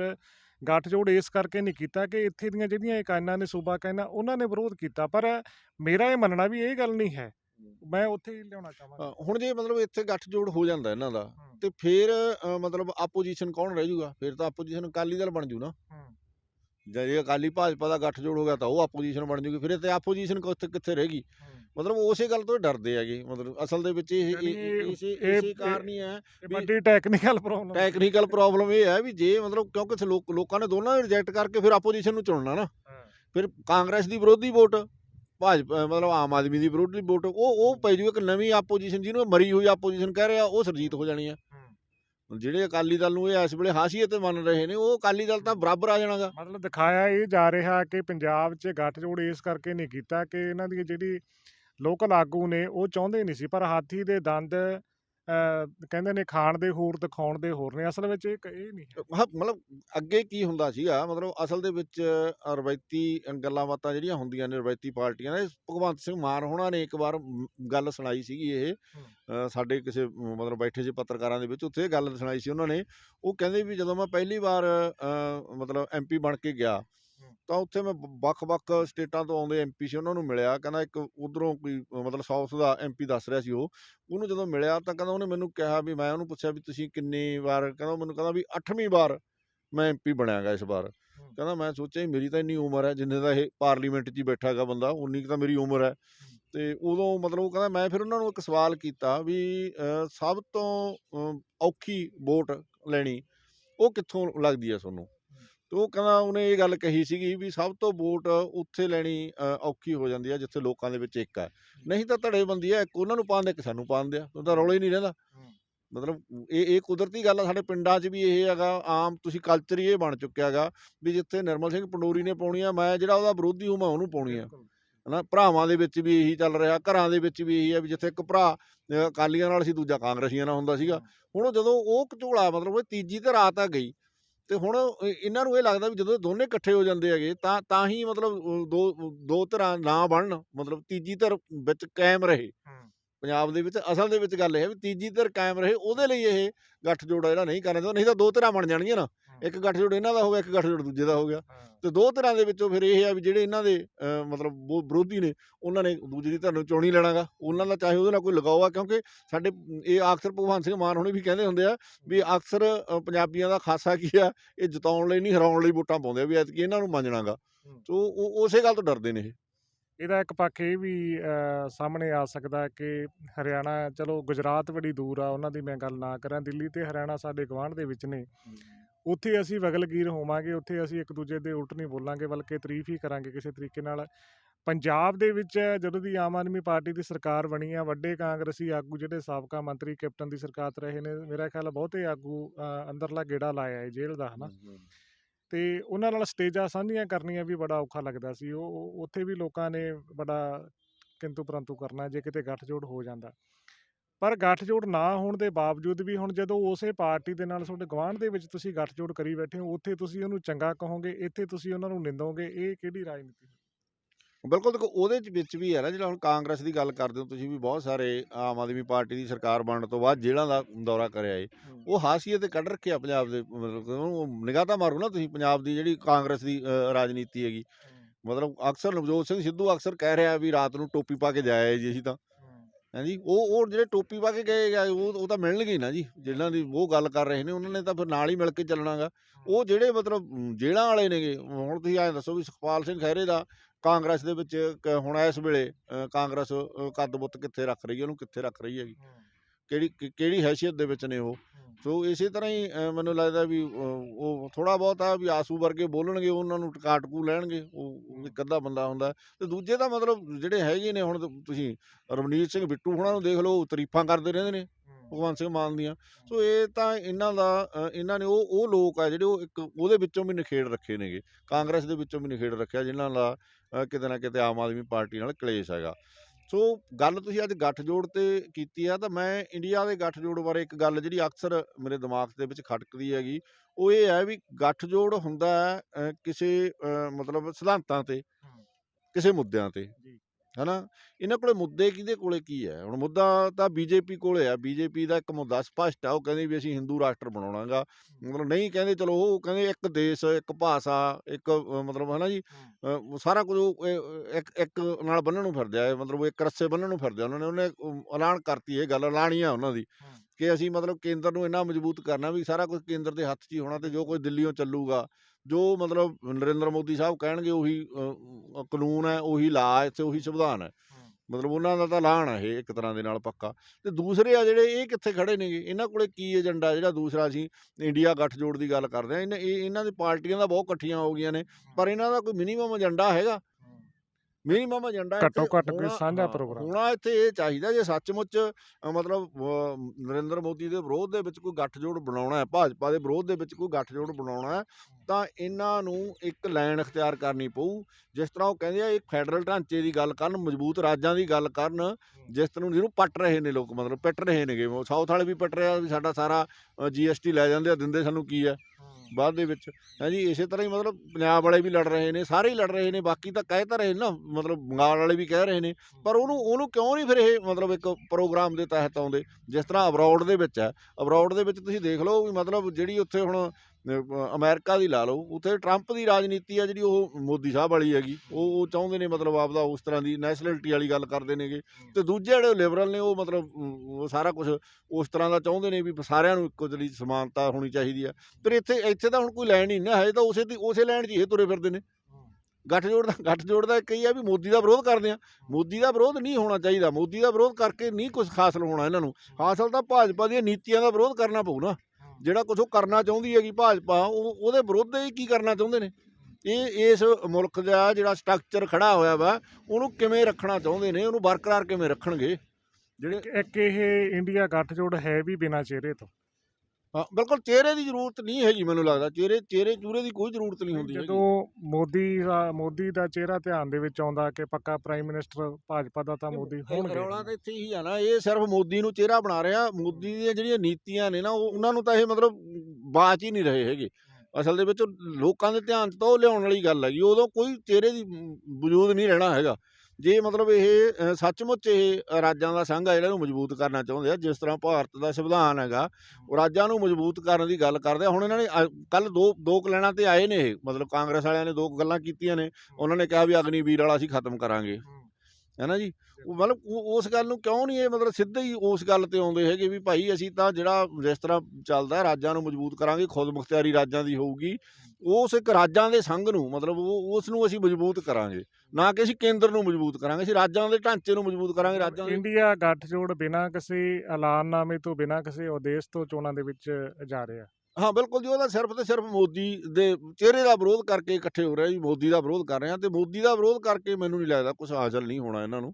ਗੱਠਜੋੜ ਇਸ ਕਰਕੇ ਨਹੀਂ ਕੀਤਾ ਕਿ ਇੱਥੇ ਦੀਆਂ ਜਿਹੜੀਆਂ ਇਕਾਈਆਂ ਨੇ ਸੂਬਾ ਇਕਾਈਆਂ ਉਹਨਾਂ ਨੇ ਵਿਰੋਧ ਕੀਤਾ। ਪਰ ਮੇਰਾ ਇਹ ਮੰਨਣਾ ਵੀ ਇਹ ਗੱਲ ਨਹੀਂ ਹੈ। ਮੈਂ ਉੱਥੇ ਹੀ ਲਿਆਉਣਾ ਚਾਹਾਂਗਾ। ਹੁਣ ਜੇ ਮਤਲਬ ਇੱਥੇ ਗੱਠਜੋੜ ਹੋ ਜਾਂਦਾ ਇਹਨਾਂ ਦਾ ਤੇ ਫੇਰ ਮਤਲਬ ਆਪੋਜੀਸ਼ਨ ਕੌਣ ਰਹਿ ਜਾਊਗਾ ਫਿਰ ਤਾਂ ਆਪੋਜੀਸ਼ਨ ਅਕਾਲੀ ਦਲ ਬਣ ਜੂ ਨਾ। ਜੇ ਅਕਾਲੀ ਭਾਜਪਾ ਦਾ ਗੱਠਜੋੜ ਹੋ ਗਿਆ ਤਾਂ ਉਹ ਆਪੋਜੀਸ਼ਨ ਬਣ ਜੂਗੀ। ਫਿਰ ਤੇ ਆਪੋਜੀਸ਼ਨ ਕਿੱਥੇ ਕਿੱਥੇ ਰਹੇਗੀ ਹੂੰ। ਮਤਲਬ ਉਸੇ ਗੱਲ ਤੋਂ ਡਰਦੇ ਹੈਗੇ ਮਤਲਬ ਅਸਲ ਦੇ ਵਿੱਚ ਇਹ ਇਸੇ ਇਸੇ ਕਾਰਨ ਹੀ ਹੈ ਵੱਡੀ ਟੈਕਨੀਕਲ ਪ੍ਰੋਬਲਮ ਟੈਕਨੀਕਲ ਪ੍ਰੋਬਲਮ ਇਹ ਹੈ ਵੀ ਜੇ ਮਤਲਬ ਕਿਉਂਕਿ ਲੋਕ ਨੇ ਦੋਨਾਂ ਨੂੰ ਰਿਜੈਕਟ ਕਰਕੇ ਫਿਰ ਆਪੋਜੀਸ਼ਨ ਨੂੰ ਚੁਣਨਾ ਨਾ ਫਿਰ ਕਾਂਗਰਸ ਦੀ ਵਿਰੋਧੀ ਵੋਟ ਭਾਜਪਾ ਮਤਲਬ ਆਮ ਆਦਮੀ ਦੀ ਵਿਰੋਧੀ ਵੋਟ ਉਹ ਉਹ ਪੈ ਜੂ ਇੱਕ ਨਵੀਂ ਆਪੋਜੀਸ਼ਨ ਜਿਹਨੂੰ ਮਰੀ ਹੋਈ ਆਪੋਜੀਸ਼ਨ ਕਹਿ ਰਿਹਾ ਉਹ ਸਰਜੀਤ ਹੋ ਜਾਣੀ ਆ ਜਿਹੜੇ ਅਕਾਲੀ ਦਲ ਨੂੰ ਇਹ ਇਸ ਵੇਲੇ ਹਾਸੀਅਤ ਮੰਨ ਰਹੇ ਨੇ ਉਹ ਅਕਾਲੀ ਦਲ ਤਾਂ ਬਰਾਬਰ ਆ ਜਾਣਾਗਾ। ਮਤਲਬ ਦਿਖਾਇਆ ਇਹ ਜਾ ਰਿਹਾ ਕਿ ਪੰਜਾਬ 'ਚ ਗੱਠਜੋੜ ਇਸ ਕਰਕੇ ਨਹੀਂ ਕੀਤਾ ਕਿ ਇਹਨਾਂ ਦੀ ਜਿਹੜੀ ਲੋਕਲ ਆਗੂ ਨੇ ਉਹ ਚਾਹੁੰਦੇ ਨਹੀਂ ਸੀ ਪਰ ਹਾਥੀ ਦੇ ਦੰਦ ਕਹਿੰਦੇ ਨੇ ਖਾਣ ਦੇ ਹੋਰ ਦਿਖਾਉਣ ਦੇ ਹੋਰ ਨੇ। ਅਸਲ ਵਿੱਚ ਇਹ ਇਹ ਨਹੀਂ ਹੈ। ਮਤਲਬ ਅੱਗੇ ਕੀ ਹੁੰਦਾ ਸੀਗਾ ਮਤਲਬ ਅਸਲ ਦੇ ਵਿੱਚ ਰਵਾਇਤੀ ਗੱਲਾਂ ਬਾਤਾਂ ਜਿਹੜੀਆਂ ਹੁੰਦੀਆਂ ਨੇ ਰਵਾਇਤੀ ਪਾਰਟੀਆਂ ਨੇ ਭਗਵੰਤ ਸਿੰਘ ਮਾਨ ਹੋਣਾ ਨੇ ਇੱਕ ਵਾਰ ਗੱਲ ਸੁਣਾਈ ਸੀਗੀ ਇਹ। ਸਾਡੇ ਕਿਸੇ ਮਤਲਬ ਬੈਠੇ ਸੀ ਪੱਤਰਕਾਰਾਂ ਦੇ ਵਿੱਚ ਉੱਥੇ ਇਹ ਗੱਲ ਸੁਣਾਈ ਸੀ ਉਹਨਾਂ ਨੇ। ਉਹ ਕਹਿੰਦੇ ਵੀ ਜਦੋਂ ਮੈਂ ਪਹਿਲੀ ਵਾਰ ਮਤਲਬ ਐਮਪੀ ਬਣ ਕੇ ਗਿਆ ਤਾਂ ਉੱਥੇ ਮੈਂ ਵੱਖ-ਵੱਖ ਸਟੇਟਾਂ ਤੋਂ ਆਉਂਦੇ ਐਮਪੀ ਸੀ ਉਹਨਾਂ ਨੂੰ ਮਿਲਿਆ। ਕਹਿੰਦਾ ਇੱਕ ਉਧਰੋਂ ਕੋਈ ਮਤਲਬ ਸਾਊਥ ਦਾ ਐਮਪੀ ਦੱਸ ਰਿਹਾ ਸੀ ਉਹ। ਉਹਨੂੰ ਜਦੋਂ ਮਿਲਿਆ ਤਾਂ ਕਹਿੰਦਾ ਉਹਨੇ ਮੈਨੂੰ ਕਿਹਾ ਵੀ ਮੈਂ ਉਹਨੂੰ ਪੁੱਛਿਆ ਵੀ ਤੁਸੀਂ ਕਿੰਨੀ ਵਾਰ ਕਹਿੰਦਾ ਮੈਨੂੰ ਕਹਿੰਦਾ ਵੀ 8ਵੀਂ ਵਾਰ ਮੈਂ ਐਮਪੀ ਬਣਿਆਗਾ ਇਸ ਵਾਰ। ਕਹਿੰਦਾ ਮੈਂ ਸੋਚਿਆ ਮੇਰੀ ਤਾਂ ਇੰਨੀ ਉਮਰ ਹੈ ਜਿੰਨੇ ਦਾ ਇਹ ਪਾਰਲੀਮੈਂਟ 'ਚ ਹੀ ਬੈਠਾ ਹੈਗਾ ਬੰਦਾ ਉਨੀ ਕੁ ਤਾਂ ਮੇਰੀ ਉਮਰ ਹੈ। ਤੇ ਉਦੋਂ ਮਤਲਬ ਉਹ ਕਹਿੰਦਾ ਮੈਂ ਫਿਰ ਉਹਨਾਂ ਨੂੰ ਇੱਕ ਸਵਾਲ ਕੀਤਾ ਵੀ ਸਭ ਤੋਂ ਔਖੀ ਵੋਟ ਲੈਣੀ ਉਹ ਕਿੱਥੋਂ ਲੱਗਦੀ ਹੈ ਤੁਹਾਨੂੰ? ਤੇ ਉਹ ਕਹਿੰਦਾ ਉਹਨੇ ਇਹ ਗੱਲ ਕਹੀ ਸੀਗੀ ਵੀ ਸਭ ਤੋਂ ਵੋਟ ਉੱਥੇ ਲੈਣੀ ਔਖੀ ਹੋ ਜਾਂਦੀ ਹੈ ਜਿੱਥੇ ਲੋਕਾਂ ਦੇ ਵਿੱਚ ਇੱਕ ਹੈ ਨਹੀਂ ਤਾਂ ਧੜੇ ਬੰਦੀ ਹੈ ਇੱਕ ਉਹਨਾਂ ਨੂੰ ਪਾਉਂਦੇ ਇੱਕ ਸਾਨੂੰ ਪਾਉਂਦੇ ਆ। ਉਹ ਤਾਂ ਰੌਲਾ ਹੀ ਨਹੀਂ ਰਹਿੰਦਾ। ਮਤਲਬ ਇਹ ਇਹ ਕੁਦਰਤੀ ਗੱਲ ਆ ਸਾਡੇ ਪਿੰਡਾਂ 'ਚ ਵੀ ਇਹ ਹੈਗਾ ਆਮ ਤੁਸੀਂ ਕਲਚਰ ਹੀ ਇਹ ਬਣ ਚੁੱਕਿਆ ਹੈਗਾ ਵੀ ਜਿੱਥੇ ਨਿਰਮਲ ਸਿੰਘ ਪੰਡੋਰੀ ਨੇ ਪਾਉਣੀ ਆ ਮੈਂ ਜਿਹੜਾ ਉਹਦਾ ਵਿਰੋਧੀ ਹੂੰ ਮੈਂ ਉਹਨੂੰ ਪਾਉਣੀ ਆ। ਹਨਾ ਭਰਾਵਾਂ ਦੇ ਵਿੱਚ ਵੀ ਇਹੀ ਚੱਲ ਰਿਹਾ ਘਰਾਂ ਦੇ ਵਿੱਚ ਵੀ ਇਹੀ ਆ ਵੀ ਜਿੱਥੇ ਇੱਕ ਭਰਾ ਅਕਾਲੀਆਂ ਨਾਲ ਸੀ ਦੂਜਾ ਕਾਂਗਰਸੀਆਂ ਨਾਲ ਹੁੰਦਾ ਸੀਗਾ। ਹੁਣ ਉਹ ਜਦੋਂ ਉਹ ਘਚੋਲਾ ਮਤਲਬ ਉਹ ਤੀਜੀ ਤੇ ਰਾਤ ਆ ਗਈ। ਤੇ ਹੁਣ ਇਹਨਾਂ ਨੂੰ ਇਹ ਲੱਗਦਾ ਵੀ ਜਦੋਂ ਦੋਨੇ ਇਕੱਠੇ ਹੋ ਜਾਂਦੇ ਹੈਗੇ, ਤਾਂ ਤਾਂ ਹੀ ਮਤਲਬ ਦੋ ਦੋ ਧਿਰਾਂ ਨਾ ਬਣਨ, ਮਤਲਬ ਤੀਜੀ ਧਿਰ ਵਿੱਚ ਕਾਇਮ ਰਹੇ। ਪੰਜਾਬ ਦੇ ਵਿੱਚ ਅਸਲ ਦੇ ਵਿੱਚ ਗੱਲ ਇਹ ਹੈ ਵੀ ਤੀਜੀ ਧਿਰ ਕਾਇਮ ਰਹੇ ਉਹਦੇ ਲਈ ਇਹ ਗੱਠਜੋੜ ਜਿਹੜਾ ਨਹੀਂ ਕਰਨ ਨਹੀਂ ਤਾਂ ਦੋ ਧਿਰਾਂ ਬਣ ਜਾਣਗੀਆਂ ਨਾ। ਇੱਕ ਗੱਠਜੋੜ ਇਹਨਾਂ ਦਾ ਹੋ ਗਿਆ ਇੱਕ ਗੱਠਜੋੜ ਦੂਜੇ ਦਾ ਹੋ। ਗਿਆ ਤੇ ਦੋ ਤਰ੍ਹਾਂ ਦੇ ਵਿੱਚੋਂ ਫਿਰ ਇਹ ਆ ਵੀ ਜਿਹੜੇ ਇਹਨਾਂ ਦੇ ਮਤਲਬ ਵਿਰੋਧੀ ਨੇ ਉਹਨਾਂ ਨੇ ਦੂਜੀ ਦੀ ਧਿਰ ਨੂੰ ਚੋਣੀ ਲੈਣਾਗਾ ਉਹਨਾਂ ਦਾ ਚਾਹੇ ਉਹਦੇ ਨਾਲ ਕੋਈ ਲਗਾਓ ਆ ਕਿਉਂਕਿ ਸਾਡੇ ਇਹ ਅਕਸਰ ਭਗਵਾਨ ਸਿੰਘ ਮਾਨ ਹੁਣੇ ਵੀ ਕਹਿੰਦੇ ਹੁੰਦੇ ਆ ਵੀ ਅਕਸਰ ਪੰਜਾਬੀਆਂ ਦਾ ਖਾਸਾ ਕੀ ਆ ਇਹ ਜਿਤਾਉਣ ਲਈ ਨਹੀਂ ਹਰਾਉਣ ਲਈ ਵੋਟਾਂ ਪਾਉਂਦੇ ਆ ਵੀ ਐਤਕੀ ਇਹਨਾਂ ਨੂੰ ਮੰਨਣਾਗਾ ਹੂੰ। ਸੋ ਉਹ ਉਸੇ ਗੱਲ ਤੋਂ ਡਰਦੇ ਨੇ ਇਹ। ਇਹਦਾ ਇੱਕ ਪੱਖ ਇਹ ਵੀ ਸਾਹਮਣੇ ਆ ਸਕਦਾ ਕਿ ਹਰਿਆਣਾ ਚਲੋ ਗੁਜਰਾਤ ਬੜੀ ਦੂਰ ਆ ਉਹਨਾਂ ਦੀ ਮੈਂ ਗੱਲ ਨਾ ਕਰਾਂ ਦਿੱਲੀ ਤੇ ਹਰਿਆਣਾ ਸਾਡੇ ਗਵਾਂਢ ਦੇ ਵਿੱਚ ਨੇ। ਉੱਥੇ ਅਸੀਂ ਵਗਲਗੀਰ ਹੋਵਾਂਗੇ ਉੱਥੇ ਅਸੀਂ ਇੱਕ ਦੂਜੇ ਦੇ ਉਲਟ ਨਹੀਂ ਬੋਲਾਂਗੇ ਬਲਕਿ ਤਾਰੀਫ ਹੀ ਕਰਾਂਗੇ ਕਿਸੇ ਤਰੀਕੇ ਨਾਲ। ਪੰਜਾਬ ਦੇ ਵਿੱਚ ਜਦੋਂ ਦੀ ਆਮ ਆਦਮੀ ਪਾਰਟੀ ਦੀ ਸਰਕਾਰ ਬਣੀ ਆ ਵੱਡੇ ਕਾਂਗਰਸੀ ਆਗੂ ਜਿਹੜੇ ਸਾਬਕਾ ਮੰਤਰੀ ਕੈਪਟਨ ਦੀ ਸਰਕਾਰ 'ਚ ਰਹੇ ਨੇ ਮੇਰਾ ਖਿਆਲ ਬਹੁਤੇ ਆਗੂ ਅੰਦਰਲਾ ਗੇੜਾ ਲਾਇਆ ਹੈ ਜੇਲ੍ਹ ਦਾ ਹਨਾ? ਤੇ ਉਹਨਾਂ ਨਾਲ ਸਟੇਜਾਂ ਸਾਂਝੀਆਂ ਕਰਨੀਆਂ ਵੀ ਬੜਾ ਔਖਾ ਲੱਗਦਾ ਸੀ। ਉਹ, ਉਹ- ਉੱਥੇ ਵੀ ਲੋਕਾਂ ਨੇ ਬੜਾ ਕਿੰਤੂ ਪਰੰਤੂ ਕਰਨਾ, ਜੇ ਕਿਤੇ ਗੱਠਜੋੜ ਹੋ ਜਾਂਦਾ। ਪਰ ਗੱਠਜੋੜ ਨਾ ਹੋਣ ਦੇ ਬਾਵਜੂਦ ਵੀ ਹੁਣ ਜਦੋਂ ਉਸੇ ਪਾਰਟੀ ਦੇ ਨਾਲ ਤੁਹਾਡੇ ਗਵਾਂਢ ਦੇ ਵਿੱਚ ਤੁਸੀਂ ਗੱਠਜੋੜ ਕਰੀ ਬੈਠੇ ਹੋ, ਉੱਥੇ ਤੁਸੀਂ ਉਹਨੂੰ ਚੰਗਾ ਕਹੋਗੇ, ਇੱਥੇ ਤੁਸੀਂ ਉਹਨਾਂ ਨੂੰ ਨਿੰਦੋਗੇ, ਇਹ ਕਿਹੜੀ ਰਾਜਨੀਤੀ ਬਿਲਕੁਲ ਦੇਖੋ ਉਹਦੇ ਚ ਵਿੱਚ ਵੀ ਹੈ ਨਾ ਜਿਹੜਾ ਹੁਣ ਕਾਂਗਰਸ ਦੀ ਗੱਲ ਕਰਦੇ ਹੋ ਤੁਸੀਂ ਵੀ ਬਹੁਤ ਸਾਰੇ ਆਮ ਆਦਮੀ ਪਾਰਟੀ ਦੀ ਸਰਕਾਰ ਬਣਨ ਤੋਂ ਬਾਅਦ ਜੇਲ੍ਹਾਂ ਦਾ ਦੌਰਾ ਕਰਿਆ ਏ। ਉਹ ਹਾਸੀਅਤ ਕੱਢ ਰੱਖਿਆ ਪੰਜਾਬ ਦੇ ਮਤਲਬ ਨਿਗਾਹ ਤਾਂ ਮਾਰੋ ਨਾ ਤੁਸੀਂ ਪੰਜਾਬ ਦੀ ਜਿਹੜੀ ਕਾਂਗਰਸ ਦੀ ਰਾਜਨੀਤੀ ਹੈਗੀ। ਮਤਲਬ ਅਕਸਰ ਨਵਜੋਤ ਸਿੰਘ ਸਿੱਧੂ ਅਕਸਰ ਕਹਿ ਰਿਹਾ ਵੀ ਰਾਤ ਨੂੰ ਟੋਪੀ ਪਾ ਕੇ ਜਾਇਆ ਜੀ ਅਸੀਂ ਤਾਂ। ਹਾਂਜੀ ਉਹ ਉਹ ਜਿਹੜੇ ਟੋਪੀ ਪਾ ਕੇ ਗਏ ਉਹ ਉਹ ਤਾਂ ਮਿਲਣਗੇ ਨਾ ਜੀ। ਜਿਨ੍ਹਾਂ ਦੀ ਉਹ ਗੱਲ ਕਰ ਰਹੇ ਨੇ ਉਹਨਾਂ ਨੇ ਤਾਂ ਫਿਰ ਨਾਲ ਹੀ ਮਿਲ ਕੇ ਚੱਲਣਾਗਾ ਉਹ ਜਿਹੜੇ ਮਤਲਬ ਮ, ਜੇਲ੍ਹਾਂ ਵਾਲੇ ਨੇਗੇ ਹੁਣ ਤੁਸੀਂ ਐਂ ਦੱਸੋ ਵੀ ਸੁਖਪਾਲ ਸਿੰਘ ਖਹਿਰੇ ਦਾ ਕਾਂਗਰਸ ਦੇ ਵਿੱਚ ਹੁਣ ਇਸ ਵੇਲੇ ਕਾਂਗਰਸ ਕੱਦ ਬੁੱਤ ਕਿੱਥੇ ਰੱਖ ਰਹੀ ਹੈ ਉਹਨੂੰ ਕਿੱਥੇ ਰੱਖ ਰਹੀ ਹੈਗੀ? ਕਿਹੜੀ ਕਿਹੜੀ ਹੈਸੀਅਤ ਦੇ ਵਿੱਚ ਨੇ ਉਹ? ਸੋ ਇਸੇ ਤਰ੍ਹਾਂ ਹੀ ਮੈਨੂੰ ਲੱਗਦਾ ਵੀ ਉਹ ਥੋੜਾ ਬਹੁਤ ਆ ਵੀ ਆਸੂ ਵਰਗੇ ਬੋਲਣਗੇ ਉਹਨਾਂ ਨੂੰ ਟਕਾਟਕੂ ਲੈਣਗੇ ਉਹ ਇੱਕ ਅੱਧਾ ਬੰਦਾ ਹੁੰਦਾ। ਤੇ ਦੂਜੇ ਦਾ ਮਤਲਬ ਜਿਹੜੇ ਹੈਗੇ ਨੇ ਹੁਣ ਤੁਸੀਂ ਰਵਨੀਤ ਸਿੰਘ ਬਿੱਟੂ ਹੁਣਾਂ ਨੂੰ ਦੇਖ ਲਓ ਉਹ ਤਾਰੀਫਾਂ ਕਰਦੇ ਰਹਿੰਦੇ ਨੇ ਭਗਵੰਤ ਸਿੰਘ ਮਾਨ ਦੀਆਂ। ਸੋ ਇਹ ਤਾਂ ਇਹਨਾਂ ਦਾ ਇਹਨਾਂ ਨੇ ਉਹ ਉਹ ਲੋਕ ਆ ਜਿਹੜੇ ਉਹ ਇੱਕ ਉਹਦੇ ਵਿੱਚੋਂ ਵੀ ਨਿਖੇੜ ਰੱਖੇ ਨੇਗੇ ਕਾਂਗਰਸ ਦੇ ਵਿੱਚੋਂ ਵੀ ਨਿਖੇੜ ਰੱਖਿਆ ਜਿਨ੍ਹਾਂ ਦਾ ਕਿਤੇ ਨਾ ਕਿਤੇ ਆਮ ਆਦਮੀ ਪਾਰਟੀ ਨਾਲ ਕਲੇਸ਼ ਹੈਗਾ। ਸੋ ਗੱਲ ਤੁਸੀਂ ਅੱਜ ਗੱਠਜੋੜ ਤੇ ਕੀਤੀ ਆ ਤਾਂ ਮੈਂ ਇੰਡੀਆ ਦੇ ਗੱਠਜੋੜ ਬਾਰੇ ਇੱਕ ਗੱਲ ਜਿਹੜੀ ਅਕਸਰ ਮੇਰੇ ਦਿਮਾਗ ਦੇ ਵਿੱਚ ਖਟਕਦੀ ਹੈਗੀ ਉਹ ਇਹ ਹੈ ਵੀ ਗੱਠਜੋੜ ਹੁੰਦਾ ਕਿਸੇ ਮਤਲਬ ਸਿਧਾਂਤਾਂ ਤੇ ਕਿਸੇ ਮੁੱਦਿਆਂ ਤੇ। ਹਨਾ? ਇਹਨਾਂ ਕੋਲੇ ਮੁੱਦੇ ਕਿਹਦੇ ਕੋਲੇ ਕੀ ਹੈ? ਹੁਣ ਮੁੱਦਾ ਤਾਂ ਬੀਜੇਪੀ ਕੋਲੇ ਆ ਬੀਜੇਪੀ ਦਾ ਇੱਕ ਮੁੱਦਾ ਸਪਸ਼ਟ ਆ ਉਹ ਕਹਿੰਦੇ ਵੀ ਅਸੀਂ ਹਿੰਦੂ ਰਾਸ਼ਟਰ ਬਣਾਉਣਾਗਾ। ਮਤਲਬ ਨਹੀਂ ਕਹਿੰਦੇ ਚਲੋ ਉਹ ਕਹਿੰਦੇ ਇੱਕ ਦੇਸ਼ ਇੱਕ ਭਾਸ਼ਾ ਇੱਕ ਮਤਲਬ ਹਨਾ ਜੀ ਸਾਰਾ ਕੁਝ ਇੱਕ ਇੱਕ ਨਾਲ ਬੰਨਣ ਨੂੰ ਫਿਰਦੇ ਆ ਮਤਲਬ ਇੱਕ ਰੱਸੇ ਬੰਨਣ ਨੂੰ ਫਿਰਦੇ ਉਹਨਾਂ ਨੇ ਉਹਨੇ ਐਲਾਨ ਕਰਤੀ ਇਹ ਗੱਲ ਐਲਾਨੀ ਆ ਉਹਨਾਂ ਦੀ ਕਿ ਅਸੀਂ ਮਤਲਬ ਕੇਂਦਰ ਨੂੰ ਇੰਨਾ ਮਜ਼ਬੂਤ ਕਰਨਾ ਵੀ ਸਾਰਾ ਕੁਝ ਕੇਂਦਰ ਦੇ ਹੱਥ 'ਚ ਹੀ ਹੋਣਾ ਤੇ ਜੋ ਕੁਝ ਦਿੱਲੀੋਂ ਚੱਲੂਗਾ ਜੋ ਮਤਲਬ ਨਰਿੰਦਰ ਮੋਦੀ ਸਾਹਿਬ ਕਹਿਣਗੇ ਉਹੀ ਕਾਨੂੰਨ ਹੈ ਉਹੀ ਲਾ ਹੈ ਤੇ ਉਹੀ ਸੰਵਿਧਾਨ ਹੈ। ਮਤਲਬ ਉਹਨਾਂ ਦਾ ਤਾਂ ਐਲਾਨ ਹੈ ਇੱਕ ਤਰ੍ਹਾਂ ਦੇ ਨਾਲ ਪੱਕਾ। ਤੇ ਦੂਸਰੇ ਆ ਜਿਹੜੇ ਇਹ ਕਿੱਥੇ ਖੜੇ ਨੇਗੇ? ਇਹਨਾਂ ਕੋਲੇ ਕੀ ਏਜੰਡਾ ਜਿਹੜਾ ਦੂਸਰਾ ਅਸੀਂ ਇੰਡੀਆ ਗੱਠਜੋੜ ਦੀ ਗੱਲ ਕਰਦੇ ਆ ਇਹਨਾਂ ਇਹ ਇਹਨਾਂ ਦੀ ਪਾਰਟੀਆਂ ਦਾ ਬਹੁਤ ਇਕੱਠੀਆਂ ਹੋ ਗਈਆਂ ਨੇ। ਪਰ ਇਹਨਾਂ ਦਾ ਕੋਈ ਮਿਨੀਮਮ ਏਜੰਡਾ ਹੈਗਾ? ਮਿਨੀਮਮ ਏਜੰਡਾ ਘੱਟੋ ਘੱਟ ਕੋਈ ਸਾਂਝਾ ਪ੍ਰੋਗਰਾਮ। ਹੋਣਾ ਇੱਥੇ ਇਹ ਚਾਹੀਦਾ ਜੇ ਸੱਚਮੁੱਚ ਮਤਲਬ ਨਰਿੰਦਰ ਮੋਦੀ ਦੇ ਵਿਰੋਧ ਦੇ ਵਿੱਚ ਕੋਈ ਗੱਠਜੋੜ ਬਣਾਉਣਾ ਹੈ ਭਾਜਪਾ ਦੇ ਵਿਰੋਧ ਦੇ ਵਿੱਚ ਕੋਈ ਗੱਠਜੋੜ ਬਣਾਉਣਾ ਹੈ ਤਾਂ ਇਹਨਾਂ ਨੂੰ ਇੱਕ ਲਾਈਨ ਅਖਤਿਆਰ ਕਰਨੀ ਪਊ। ਜਿਸ ਤਰ੍ਹਾਂ ਉਹ ਕਹਿੰਦੇ ਆ ਇਹ ਫੈਡਰਲ ਢਾਂਚੇ ਦੀ ਗੱਲ ਕਰਨ ਮਜ਼ਬੂਤ ਰਾਜਾਂ ਦੀ ਗੱਲ ਕਰਨ ਜਿਸ ਤਰ੍ਹਾਂ ਜਿਹਨੂੰ ਪੱਟ ਰਹੇ ਨੇ ਲੋਕ ਮਤਲਬ ਪਿੱਟ ਰਹੇ ਨੇਗੇ। ਸਾਊਥ ਵਾਲੇ ਵੀ ਪਿੱਟ ਰਿਹਾ ਵੀ ਸਾਡਾ ਸਾਰਾ ਜੀਐਸਟੀ ਲੈ ਜਾਂਦੇ ਆ ਦਿੰਦੇ ਸਾਨੂੰ ਕੀ ਹੈ। ਬਾਅਦ ਦੇ ਵਿੱਚ, ਹੈ ਇਸੇ ਤਰ੍ਹਾਂ ਹੀ ਮਤਲਬ ਪੰਜਾਬ ਵਾਲੇ ਵੀ ਲੜ ਰਹੇ ਨੇ, ਸਾਰੇ ਹੀ ਲੜ ਰਹੇ ਨੇ, ਬਾਕੀ ਤਾਂ ਕਹਿ ਤਾਂ ਰਹੇ ਨਾ ਮਤਲਬ ਬੰਗਾਲ ਵਾਲੇ ਵੀ ਕਹਿ ਰਹੇ ਨੇ, ਪਰ ਉਹਨੂੰ ਉਹਨੂੰ ਕਿਉਂ ਨਹੀਂ ਫਿਰ ਇਹ ਮਤਲਬ ਇੱਕ ਪ੍ਰੋਗਰਾਮ ਦੇ ਤਹਿਤ ਆਉਂਦੇ? ਜਿਸ ਤਰ੍ਹਾਂ ਅਬਰੋਡ ਦੇ ਵਿੱਚ ਹੈ ਅਬਰੋਡ ਦੇ ਵਿੱਚ ਤੁਸੀਂ ਦੇਖ ਲਓ ਵੀ ਮਤਲਬ ਜਿਹੜੀ ਉੱਥੇ ਹੁਣ ਅਮਰੀਕਾ ਦੀ ਲਾ ਲਓ ਉੱਥੇ ਟਰੰਪ ਦੀ ਰਾਜਨੀਤੀ ਆ ਜਿਹੜੀ ਉਹ ਮੋਦੀ ਸਾਹਿਬ ਵਾਲੀ ਹੈਗੀ। ਉਹ ਉਹ ਚਾਹੁੰਦੇ ਨੇ ਮਤਲਬ ਆਪਦਾ ਉਸ ਤਰ੍ਹਾਂ ਦੀ ਨੈਸ਼ਨਲਿਟੀ ਵਾਲੀ ਗੱਲ ਕਰਦੇ ਨੇਗੇ। ਤੇ ਦੂਜੇ ਜਿਹੜੇ ਲਿਬਰਲ ਨੇ ਉਹ ਮਤਲਬ ਉਹ ਸਾਰਾ ਕੁਝ ਉਸ ਤਰ੍ਹਾਂ ਦਾ ਚਾਹੁੰਦੇ ਨੇ ਵੀ ਸਾਰਿਆਂ ਨੂੰ ਇੱਕੋ ਜਿਹੀ ਸਮਾਨਤਾ ਹੋਣੀ ਚਾਹੀਦੀ ਆ। ਪਰ ਇੱਥੇ ਇੱਥੇ ਤਾਂ ਹੁਣ ਕੋਈ ਲੈਣ ਹੀ ਨਾ ਹੈ ਤਾਂ ਉਸੇ ਦੀ ਉਸੇ ਲੈਣ 'ਚ ਹੀ ਇਹ ਤੁਰੇ ਫਿਰਦੇ ਨੇ। ਗੱਠਜੋੜ ਦਾ ਗੱਠਜੋੜ ਦਾ ਇੱਕ ਹੀ ਆ ਵੀ ਮੋਦੀ ਦਾ ਵਿਰੋਧ ਕਰਦੇ ਆ। ਮੋਦੀ ਦਾ ਵਿਰੋਧ ਨਹੀਂ ਹੋਣਾ ਚਾਹੀਦਾ। ਮੋਦੀ ਦਾ ਵਿਰੋਧ ਕਰਕੇ ਨਹੀਂ ਕੁਝ ਹਾਸਲ ਹੋਣਾ ਇਹਨਾਂ ਨੂੰ। ਹਾਸਲ ਤਾਂ ਭਾਜਪਾ ਦੀਆਂ ਨੀਤੀਆਂ ਦਾ ਵਿਰੋਧ ਕਰਨਾ ਪਊ ਨਾ। ਜਿਹੜਾ ਕੁਝ ਉਹ ਕਰਨਾ ਚਾਹੁੰਦੀ ਹੈਗੀ ਭਾਜਪਾ, ਉਹ ਉਹਦੇ ਵਿਰੁੱਧ ਇਹ ਕੀ ਕਰਨਾ ਚਾਹੁੰਦੇ ਨੇ? ਇਹ, ਇਸ ਮੁਲਕ ਦਾ ਜਿਹੜਾ ਸਟਰਕਚਰ ਖੜਾ ਹੋਇਆ ਵਾ, ਉਹਨੂੰ ਕਿਵੇਂ ਰੱਖਣਾ ਚਾਹੁੰਦੇ ਨੇ? ਉਹਨੂੰ ਬਰਕਰਾਰ ਕਿਵੇਂ ਰੱਖਣਗੇ? ਜਿਹੜੇ ਇੱਕ ਇਹ ਇੰਡੀਆ ਗੱਠਜੋੜ ਹੈ ਵੀ ਬਿਨਾਂ ਚਿਹਰੇ ਤੋਂ। ਹਾਂ ਬਿਲਕੁਲ ਚਿਹਰੇ ਦੀ ਜ਼ਰੂਰਤ ਨਹੀਂ ਹੈਗੀ ਮੈਨੂੰ ਲੱਗਦਾ ਚਿਹਰੇ ਚਿਹਰੇ ਚੂਰੇ ਦੀ ਕੋਈ ਜ਼ਰੂਰਤ ਨਹੀਂ ਹੁੰਦੀ ਜਦੋਂ ਮੋਦੀ ਦਾ ਮੋਦੀ ਦਾ ਚਿਹਰਾ ਧਿਆਨ ਦੇ ਵਿੱਚ ਆਉਂਦਾ ਕਿ ਪੱਕਾ ਪ੍ਰਾਈਮ ਮਿਨਿਸਟਰ ਭਾਜਪਾ ਦਾ ਤਾਂ ਮੋਦੀ ਰੌਲਾ ਤਾਂ ਇੱਥੇ ਹੀ ਆ ਨਾ ਇਹ ਸਿਰਫ ਮੋਦੀ ਨੂੰ ਚਿਹਰਾ ਬਣਾ ਰਿਹਾ ਮੋਦੀ ਦੀਆਂ ਜਿਹੜੀਆਂ ਨੀਤੀਆਂ ਨੇ ਨਾ ਉਹ ਉਹਨਾਂ ਨੂੰ ਤਾਂ ਇਹ ਮਤਲਬ ਬਾਚ ਹੀ ਨਹੀਂ ਰਹੇ ਹੈਗੇ। ਅਸਲ ਦੇ ਵਿੱਚ ਲੋਕਾਂ ਦੇ ਧਿਆਨ 'ਚ ਤਾਂ ਉਹ ਲਿਆਉਣ ਵਾਲੀ ਗੱਲ ਹੈਗੀ ਉਦੋਂ ਕੋਈ ਚਿਹਰੇ ਦੀ ਵਜੂਦ ਨਹੀਂ ਰਹਿਣਾ ਹੈਗਾ। ਜੇ ਮਤਲਬ ਇਹ ਸੱਚਮੁੱਚ ਇਹ ਰਾਜਾਂ ਦਾ ਸੰਘ ਆ ਜਿਹੜਾ ਨੂੰ ਮਜ਼ਬੂਤ ਕਰਨਾ ਚਾਹੁੰਦੇ ਆ ਜਿਸ ਤਰ੍ਹਾਂ ਭਾਰਤ ਦਾ ਸੰਵਿਧਾਨ ਹੈਗਾ ਉਹ ਰਾਜਾਂ ਨੂੰ ਮਜ਼ਬੂਤ ਕਰਨ ਦੀ ਗੱਲ ਕਰਦੇ ਆ। ਹੁਣ ਇਹਨਾਂ ਨੇ ਕੱਲ ਦੋ ਦੋ ਕਲੈਣਾ ਤੇ ਆਏ ਨੇ ਇਹ ਮਤਲਬ ਕਾਂਗਰਸ ਵਾਲਿਆਂ ਨੇ ਦੋ ਗੱਲਾਂ ਕੀਤੀਆਂ ਨੇ। ਉਹਨਾਂ ਨੇ ਕਿਹਾ ਵੀ ਅਗਨੀਵੀਰ ਵਾਲਾ ਅਸੀਂ ਖਤਮ ਕਰਾਂਗੇ। ਹੈ। ਨਾ ਜੀ? ਉਹ ਮਤਲਬ ਉਸ ਗੱਲ ਨੂੰ ਕਿਉਂ ਨਹੀਂ ਇਹ ਮਤਲਬ ਸਿੱਧੇ ਹੀ ਉਸ ਗੱਲ ਤੇ ਆਉਂਦੇ ਹੈਗੇ ਵੀ ਭਾਈ ਅਸੀਂ ਤਾਂ ਜਿਹੜਾ ਜਿਸ ਤਰ੍ਹਾਂ ਚੱਲਦਾ ਰਾਜਾਂ ਨੂੰ ਮਜ਼ਬੂਤ ਕਰਾਂਗੇ ਖੁਦ ਮੁਖਤਿਆਰੀ ਰਾਜਾਂ ਦੀ ਹੋਊਗੀ। ਉਸ ਇੱਕ ਰਾਜਾਂ ਦੇ ਸੰਘ ਨੂੰ ਮਤਲਬ ਉਹ ਉਸ ਨੂੰ ਅਸੀਂ ਮਜ਼ਬੂਤ ਕਰਾਂਗੇ। ਨਾ ਕਿ ਅਸੀਂ ਕੇਂਦਰ ਨੂੰ ਮਜ਼ਬੂਤ ਕਰਾਂਗੇ ਅਸੀਂ ਰਾਜਾਂ ਦੇ ਢਾਂਚੇ ਨੂੰ ਮਜ਼ਬੂਤ ਕਰਾਂਗੇ ਰਾਜਾਂ ਦੇ ਇੰਡੀਆ ਗੱਠਜੋੜ ਬਿਨਾਂ ਕਿਸੇ ਐਲਾਨਨਾਮੇ ਤੋਂ ਬਿਨਾਂ ਕਿਸੇ ਉਦੇਸ਼ ਤੋਂ ਚੋਣਾਂ ਦੇ ਵਿੱਚ ਜਾ ਰਿਹਾ। ਹਾਂ ਬਿਲਕੁਲ ਜੀ ਉਹਦਾ ਸਿਰਫ ਤੇ ਸਿਰਫ ਮੋਦੀ ਦੇ ਚਿਹਰੇ ਦਾ ਵਿਰੋਧ ਕਰਕੇ ਇਕੱਠੇ ਹੋ ਰਹੇ ਜੀ ਮੋਦੀ ਦਾ ਵਿਰੋਧ ਕਰ ਰਹੇ ਆ ਤੇ ਮੋਦੀ ਦਾ ਵਿਰੋਧ ਕਰਕੇ ਮੈਨੂੰ ਨਹੀਂ ਲੱਗਦਾ ਕੁਝ ਹਾਸਲ ਨਹੀਂ ਹੋਣਾ ਇਹਨਾਂ ਨੂੰ।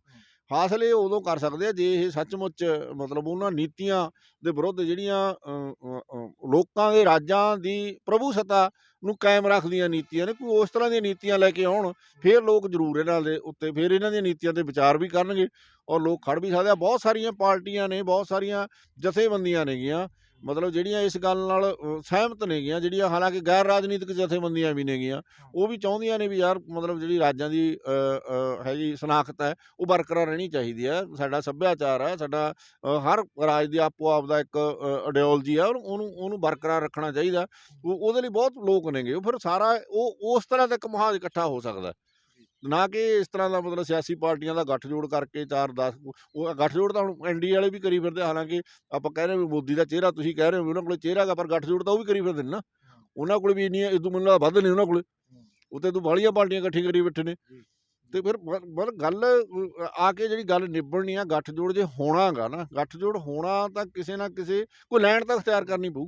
ਹਾਸਲ ਇਹ ਉਦੋਂ ਕਰ ਸਕਦੇ ਆ ਜੇ ਇਹ ਸੱਚਮੁੱਚ ਮਤਲਬ ਉਹਨਾਂ ਨੀਤੀਆਂ ਦੇ ਵਿਰੁੱਧ ਜਿਹੜੀਆਂ ਲੋਕਾਂ ਦੇ ਰਾਜਾਂ ਦੀ ਪ੍ਰਭੂਸੱਤਾ ਨੂੰ ਕਾਇਮ ਰੱਖਦੀਆਂ ਨੀਤੀਆਂ ਨੇ, ਕੋਈ ਉਸ ਤਰ੍ਹਾਂ ਦੀਆਂ ਨੀਤੀਆਂ ਲੈ ਕੇ ਆਉਣ, ਫਿਰ ਲੋਕ ਜ਼ਰੂਰ ਇਹਨਾਂ ਦੇ ਉੱਤੇ, ਫਿਰ ਇਹਨਾਂ ਦੀਆਂ ਨੀਤੀਆਂ ਤੇ ਵਿਚਾਰ ਵੀ ਕਰਨਗੇ ਔਰ ਲੋਕ ਖੜ ਵੀ ਸਕਦੇ ਆ। ਬਹੁਤ ਸਾਰੀਆਂ ਪਾਰਟੀਆਂ ਨੇ, ਬਹੁਤ ਸਾਰੀਆਂ ਜਥੇਬੰਦੀਆਂ ਨੇਗੀਆਂ ਮਤਲਬ ਜਿਹੜੀਆਂ ਇਸ ਗੱਲ ਨਾਲ ਸਹਿਮਤ ਨੇਗੀਆਂ ਜਿਹੜੀਆਂ ਹਾਲਾਂਕਿ ਗੈਰ ਰਾਜਨੀਤਿਕ ਜਥੇਬੰਦੀਆਂ ਵੀ ਨੇਗੀਆਂ ਉਹ ਵੀ ਚਾਹੁੰਦੀਆਂ ਨੇ ਵੀ ਯਾਰ ਮਤਲਬ ਜਿਹੜੀ ਰਾਜਾਂ ਦੀ ਅ, ਹੈਗੀ ਸਨਾਖਤ ਹੈ ਉਹ ਬਰਕਰਾਰ ਰਹਿਣੀ ਚਾਹੀਦੀ ਹੈ। ਸਾਡਾ ਸੱਭਿਆਚਾਰ ਹੈ ਸਾਡਾ ਹਰ ਰਾਜ ਦੀ ਆਪੋ ਆਪ ਦਾ ਇੱਕ ਆਈਡੀਓਲੋਜੀ ਹੈ ਉਹਨੂੰ ਉਹਨੂੰ ਬਰਕਰਾਰ ਰੱਖਣਾ ਚਾਹੀਦਾ। ਉਹ ਉਹਦੇ ਲਈ ਬਹੁਤ ਲੋਕ ਨੇਗੇ ਉਹ ਫਿਰ ਸਾਰਾ ਉਹ ਉਸ ਤਰ੍ਹਾਂ ਦਾ ਇੱਕ ਮਹਾਜ ਇਕੱਠਾ ਹੋ ਸਕਦਾ ਹੈ। ਨਾ ਕਿ ਇਸ ਤਰ੍ਹਾਂ ਦਾ ਮਤਲਬ ਸਿਆਸੀ ਪਾਰਟੀਆਂ ਦਾ ਗੱਠਜੋੜ ਕਰਕੇ 4 10 ਉਹ ਗੱਠਜੋੜ ਤਾਂ ਹੁਣ ਐਨਡੀ ਵਾਲੇ ਵੀ ਕਰੀ ਫਿਰਦੇ ਹਾਲਾਂਕਿ ਆਪਾਂ ਕਹਿ ਰਹੇ ਵੀ ਮੋਦੀ ਦਾ ਚਿਹਰਾ ਤੁਸੀਂ ਕਹਿ ਰਹੇ ਹੋ ਉਹਨਾਂ ਕੋਲੇ ਚਿਹਰਾ ਹੈਗਾ ਪਰ ਗੱਠਜੋੜ ਤਾਂ ਉਹ ਵੀ ਕਰੀ ਫਿਰਦੇ ਨੇ ਨਾ। ਉਹਨਾਂ ਕੋਲ ਵੀ ਇੰਨੀਆਂ ਇਦੋਂ ਮੈਨੂੰ ਵੱਧ ਨੇ ਉਹਨਾਂ ਕੋਲੇ। ਉੱਤੇ ਤੋਂ ਬਾਹਲੀਆਂ ਪਾਰਟੀਆਂ ਇਕੱਠੀਆਂ ਕਰੀ ਬੈਠੇ ਨੇ। ਤੇ ਫਿਰ ਪਰ ਗੱਲ ਆ ਕੇ ਜਿਹੜੀ ਗੱਲ ਨਿਬੜਨੀ ਆ ਗੱਠਜੋੜ ਜੇ ਹੋਣਾਗਾ ਨਾ ਗੱਠਜੋੜ ਹੋਣਾ ਤਾਂ ਕਿਸੇ ਨਾ ਕਿਸੇ ਕੋਈ ਲੈਣ ਤਾਂ ਅਖਤਿਆਰ ਕਰਨੀ ਪਊ।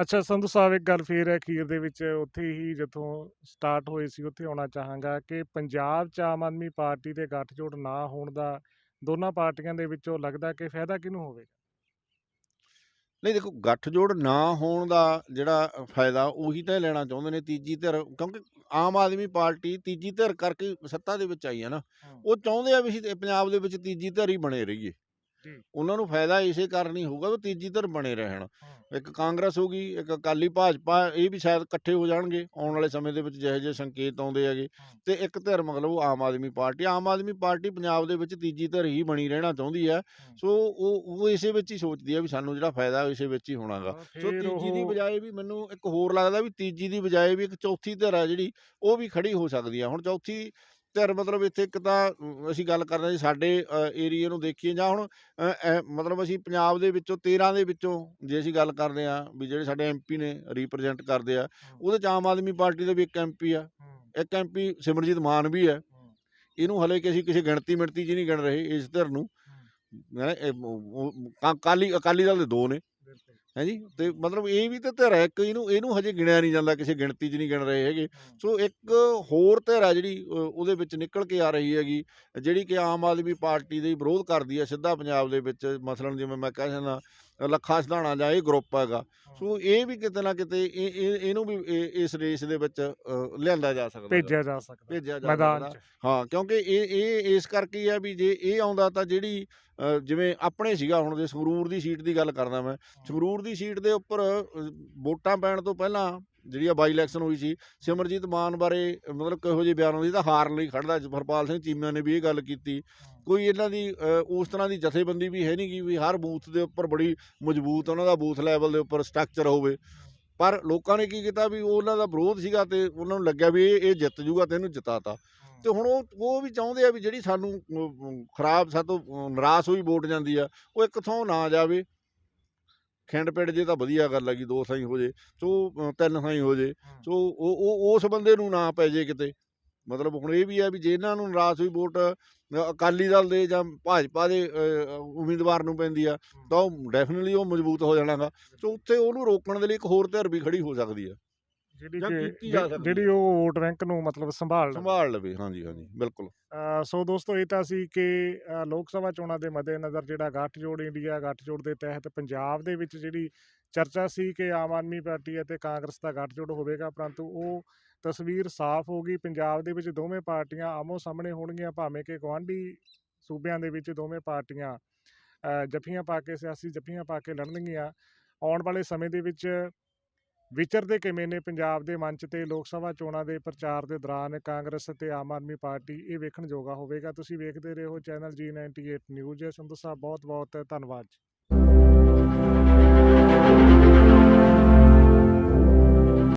ਅੱਛਾ ਸੰਧੂ ਸਾਹਿਬ ਇੱਕ ਗੱਲ ਫੇਰ ਹੈ ਅਖੀਰ ਦੇ ਵਿੱਚ ਉੱਥੇ ਹੀ ਜਦੋਂ ਸਟਾਰਟ ਹੋਈ ਸੀ ਉੱਥੇ ਆਉਣਾ ਚਾਹਾਂਗਾ ਕਿ ਪੰਜਾਬ 'ਚ ਆਮ ਆਦਮੀ ਪਾਰਟੀ ਦੇ ਗੱਠਜੋੜ ਨਾ ਹੋਣ ਦਾ ਦੋਨਾਂ ਪਾਰਟੀਆਂ ਦੇ ਵਿੱਚੋਂ ਲੱਗਦਾ ਕਿ ਫਾਇਦਾ ਕਿਹਨੂੰ ਹੋਵੇਗਾ ਨਹੀਂ ਦੇਖੋ ਗੱਠਜੋੜ ਨਾ ਹੋਣ ਦਾ ਜਿਹੜਾ ਫਾਇਦਾ ਉਹੀ ਤਾਂ ਲੈਣਾ ਚਾਹੁੰਦੇ ਨੇ ਤੀਜੀ ਧਿਰ ਕਿਉਂਕਿ ਆਮ ਆਦਮੀ ਪਾਰਟੀ ਤੀਜੀ ਧਿਰ ਕਰਕੇ ਸੱਤਾ ਦੇ ਵਿੱਚ ਆਈ ਹੈ ਨਾ। ਉਹ ਚਾਹੁੰਦੇ ਆ ਵੀ ਪੰਜਾਬ ਦੇ ਵਿੱਚ ਤੀਜੀ ਧਿਰ ਹੀ ਬਣੇ ਰਹੀਏ। ਉਹਨਾਂ ਨੂੰ ਫਾਇਦਾ ਇਸੇ ਕਾਰਨ ਹੀ ਹੋਊਗਾ ਵੀ ਤੀਜੀ ਧਿਰ ਬਣੇ ਰਹਿਣ। ਇੱਕ ਕਾਂਗਰਸ ਹੋ ਗਈ ਇੱਕ ਅਕਾਲੀ ਭਾਜਪਾ ਇਹ ਵੀ ਸ਼ਾਇਦ ਇਕੱਠੇ ਹੋ ਜਾਣਗੇ ਆਉਣ ਵਾਲੇ ਸਮੇਂ ਦੇ ਵਿੱਚ ਜਿਹੋ ਜਿਹੇ ਸੰਕੇਤ ਆਉਂਦੇ ਹੈਗੇ। ਤੇ ਇੱਕ ਧਿਰ ਮਤਲਬ ਉਹ ਆਮ ਆਦਮੀ ਪਾਰਟੀ ਆਮ ਆਦਮੀ ਪਾਰਟੀ ਪੰਜਾਬ ਦੇ ਵਿੱਚ ਤੀਜੀ ਧਿਰ ਹੀ ਬਣੀ ਰਹਿਣਾ ਚਾਹੁੰਦੀ ਹੈ। ਸੋ ਉਹ ਉਹ ਇਸੇ ਵਿੱਚ ਹੀ ਸੋਚਦੀ ਹੈ ਵੀ ਸਾਨੂੰ ਜਿਹੜਾ ਫਾਇਦਾ ਇਸੇ ਵਿੱਚ ਹੀ ਹੋਣਾਗਾ। ਸੋ ਤੀਜੀ ਦੀ ਉਹ ਬਜਾਏ ਵੀ ਮੈਨੂੰ ਇੱਕ ਹੋਰ ਲੱਗਦਾ ਵੀ ਤੀਜੀ ਦੀ ਬਜਾਏ ਵੀ ਇੱਕ ਚੌਥੀ ਧਿਰ ਆ ਜਿਹੜੀ ਉਹ ਵੀ ਖੜੀ ਹੋ ਸਕਦੀ ਆ ਹੁਣ ਚੌਥੀ ਧਿਰ ਮਤਲਬ ਇੱਥੇ ਇੱਕ ਤਾਂ ਅਸੀਂ ਗੱਲ ਕਰਦੇ ਹਾਂ ਜੀ ਸਾਡੇ ਏਰੀਆ ਨੂੰ ਦੇਖੀਏ ਜਾਂ ਹੁਣ ਮਤਲਬ ਅਸੀਂ ਪੰਜਾਬ ਦੇ ਵਿੱਚੋਂ 13 ਦੇ ਵਿੱਚੋਂ ਜੇ ਅਸੀਂ ਗੱਲ ਕਰਦੇ ਆ ਵੀ ਜਿਹੜੇ ਸਾਡੇ ਐਮਪੀ ਨੇ ਰਿਪਰੈਜ਼ੈਂਟ ਕਰਦੇ ਆ ਉਹਦੇ ਚ ਆਮ ਆਦਮੀ ਪਾਰਟੀ ਦਾ ਵੀ ਇੱਕ ਐਮਪੀ ਆ। ਇੱਕ ਐਮਪੀ ਸਿਮਰਜੀਤ ਮਾਨ ਵੀ ਹੈ। ਇਹਨੂੰ ਹਲੇ ਕਿ ਅਸੀਂ ਕਿਸੇ ਗਿਣਤੀ ਮਿਣਤੀ 'ਚ ਨਹੀਂ ਗਿਣ ਰਹੇ ਇਸ ਧਿਰ ਨੂੰ। ਅਕਾਲੀ ਅਕਾਲੀ ਦਲ ਦੇ ਦੋ ਨੇ। ਹੈ ਜੀ ਤੇ ਮਤਲਬ ਇਹ ਵੀ ਤਾਂ ਧਿਰ ਹੈ ਇੱਕ ਇਹਨੂੰ ਇਹਨੂੰ ਹਜੇ ਗਿਣਿਆ ਨਹੀਂ ਜਾਂਦਾ ਕਿਸੇ ਗਿਣਤੀ 'ਚ ਨਹੀਂ ਗਿਣ ਰਹੇ ਹੈਗੇ। ਸੋ ਇੱਕ ਹੋਰ ਧਿਰ ਹੈ ਜਿਹੜੀ ਉਹਦੇ ਵਿੱਚ ਨਿਕਲ ਕੇ ਆ ਰਹੀ ਹੈਗੀ ਜਿਹੜੀ ਕਿ ਆਮ ਆਦਮੀ ਪਾਰਟੀ ਦੇ ਵਿਰੋਧ ਕਰਦੀ ਹੈ ਸਿੱਧਾ ਪੰਜਾਬ ਦੇ ਵਿੱਚ ਮਸਲਨ ਜਿਵੇਂ ਮੈਂ ਕਹਿ ਜਾਂਦਾ ਲੱਖਾ ਸਿਧਾਣਾ ਜਾਂ ਇਹ ਗਰੁੱਪ ਹੈਗਾ। ਸੋ ਇਹ ਵੀ ਕਿਤੇ ਨਾ ਕਿਤੇ ਇਹ ਇਹ- ਇਹਨੂੰ ਵੀ ਇਸ ਰੇਸ ਦੇ ਵਿੱਚ ਲਿਆਂਦਾ ਜਾ ਸਕਦਾ ਭੇਜਿਆ ਜਾ ਸਕਦਾ ਭੇਜਿਆ ਜਾ ਸਕਦਾ ਹਾਂ ਕਿਉਂਕਿ ਇਹ ਇਹ ਇਸ ਕਰਕੇ ਹੀ ਆ ਵੀ ਜੇ ਇਹ ਆਉਂਦਾ ਤਾਂ ਜਿਹੜੀ ਜਿਵੇਂ ਆਪਣੇ ਸੀਗਾ ਹੁਣ ਜੇ ਸੰਗਰੂਰ ਦੀ ਸੀਟ ਦੀ ਗੱਲ ਕਰਦਾ ਮੈਂ। ਸੰਗਰੂਰ ਦੀ ਸੀਟ ਦੇ ਉੱਪਰ ਵੋਟਾਂ ਪੈਣ ਤੋਂ ਪਹਿਲਾਂ ਜਿਹੜੀ ਆ ਬਾਈ ਇਲੈਕਸ਼ਨ ਹੋਈ ਸੀ ਸਿਮਰਜੀਤ ਮਾਨ ਬਾਰੇ ਮਤਲਬ ਕਿਹੋ ਜਿਹੇ ਬਿਆਨ ਹੁੰਦੀ ਤਾਂ ਹਾਰਨ ਲਈ ਖੜਦਾ ਹਰਪਾਲ ਸਿੰਘ ਚੀਮਾ ਨੇ ਵੀ ਇਹ ਗੱਲ ਕੀਤੀ। ਕੋਈ ਇਹਨਾਂ ਦੀ ਉਸ ਤਰ੍ਹਾਂ ਦੀ ਜਥੇਬੰਦੀ ਵੀ ਹੈ ਨਹੀਂ ਗੀ ਵੀ ਹਰ ਬੂਥ ਦੇ ਉੱਪਰ ਬੜੀ ਮਜ਼ਬੂਤ ਉਹਨਾਂ ਦਾ ਬੂਥ ਲੈਵਲ ਦੇ ਉੱਪਰ ਸਟਰਕਚਰ ਹੋਵੇ। ਪਰ ਲੋਕਾਂ ਨੇ ਕੀ ਕੀਤਾ ਵੀ ਉਹਨਾਂ ਦਾ ਵਿਰੋਧ ਸੀਗਾ ਤੇ ਉਹਨਾਂ ਨੂੰ ਲੱਗਿਆ ਵੀ ਇਹ ਇਹ ਜਿੱਤ ਜੂਗਾ ਤੇ ਇਹਨੂੰ ਜਿਤਾਤਾ। ਤੇ ਹੁਣ ਉਹ ਉਹ ਵੀ ਚਾਹੁੰਦੇ ਆ ਵੀ ਜਿਹੜੀ ਸਾਨੂੰ ਖਰਾਬ ਸਾਤੋਂ ਨਿਰਾਸ਼ ਹੋਈ ਵੋਟ ਜਾਂਦੀ ਆ ਉਹ ਇੱਕ ਥਾਂ ਨਾ ਜਾਵੇ। ਖਿੰਡ ਪਿੰਡ ਜੇ ਤਾਂ ਵਧੀਆ ਗੱਲ ਹੈਗੀ ਦੋ ਥਾਈ ਹੋ ਜੇ ਸੋ ਤਿੰਨ ਥਾਈ ਹੋ ਜੇ ਸੋ ਉਹ ਉਹ ਉਸ ਬੰਦੇ ਨੂੰ ਨਾ ਪੈ ਜੇ ਕਿਤੇ। ਮਤਲਬ ਹੁਣ ਇਹ ਵੀ ਆ ਵੀ ਜੇ ਇਹਨਾਂ ਨੂੰ ਨਿਰਾਸ਼ ਹੋਈ ਵੋਟ ਅਕਾਲੀ ਦਲ ਦੇ ਜਾਂ ਭਾਜਪਾ ਦੇ ਉਮੀਦਵਾਰ ਨੂੰ ਪੈਂਦੀ ਆ ਤਾਂ ਉਹ ਡੈਫੀਨਿਟਲੀ ਉਹ ਮਜ਼ਬੂਤ ਹੋ ਜਾਣਾਗਾ। ਸੋ ਉੱਥੇ ਉਹਨੂੰ ਰੋਕਣ ਦੇ ਲਈ ਇੱਕ ਹੋਰ ਧਿਰ ਵੀ ਖੜੀ ਹੋ ਸਕਦੀ ਆ। ਜਿਹੜੀ ਜਾਂ ਕਿ ਕੀਤੀ ਜਾ ਜਿ- ਸਕਦੀ ਜਿਹੜੀ ਉਹ ਵੋਟ ਬੈਂਕ ਨੂੰ ਮਤਲਬ ਸੰਭਾਲ ਲਵੇ। ਸੰਭਾਲ ਲਵੇ ਹਾਂਜੀ ਹਾਂਜੀ ਬਿਲਕੁਲ। ਸੋ ਦੋਸਤੋ ਇਹ ਤਾਂ ਸੀ ਕਿ ਲੋਕ ਸਭਾ ਚੋਣਾਂ ਦੇ ਮੱਦੇਨਜ਼ਰ ਜਿਹੜਾ ਗੱਠਜੋੜ ਇੰਡੀਆ ਗੱਠਜੋੜ ਦੇ ਤਹਿਤ ਪੰਜਾਬ ਦੇ ਵਿੱਚ ਜਿਹੜੀ ਚਰਚਾ ਸੀ ਕਿ ਆਮ ਆਦਮੀ ਪਾਰਟੀ ਅਤੇ ਕਾਂਗਰਸ ਦਾ ਗੱਠਜੋੜ ਹੋਵੇਗਾ ਪਰੰਤੂ ਉਹ ਤਸਵੀਰ ਸਾਫ਼ ਹੋ ਗਈ। ਪੰਜਾਬ ਦੇ ਵਿੱਚ ਦੋਵੇਂ ਪਾਰਟੀਆਂ ਆਮੋ ਸਾਹਮਣੇ ਹੋਣਗੀਆਂ ਭਾਵੇਂ ਕਿ ਗੁਆਂਢੀ ਸੂਬਿਆਂ ਦੇ ਵਿੱਚ ਦੋਵੇਂ ਪਾਰਟੀਆਂ ਜੱਫੀਆਂ ਪਾ ਕੇ ਸਿਆਸੀ ਜੱਫੀਆਂ ਪਾ ਕੇ ਲੜਨਗੀਆਂ। ਆਉਣ ਵਾਲੇ ਸਮੇਂ ਦੇ ਵਿੱਚ ਵਿਚਰਦੇ ਕਿਵੇਂ ਨੇ? ਪੰਜਾਬ ਦੇ ਮੰਚ ਤੇ ਲੋਕ ਸਭਾ ਚੋਣਾਂ ਦੇ ਪ੍ਰਚਾਰ ਦੇ ਦੌਰਾਨ ਕਾਂਗਰਸ ਅਤੇ ਆਮ ਆਦਮੀ ਪਾਰਟੀ ਇਹ ਵੇਖਣ ਜੋਗਾ ਹੋਵੇਗਾ। ਤੁਸੀਂ ਵੇਖਦੇ ਰਹੋ ਚੈਨਲ G98 ਨਿਊਜ਼ ਸੰਧੂ ਸਾਹਿਬ ਬਹੁਤ ਬਹੁਤ ਧੰਨਵਾਦ ਜੀ।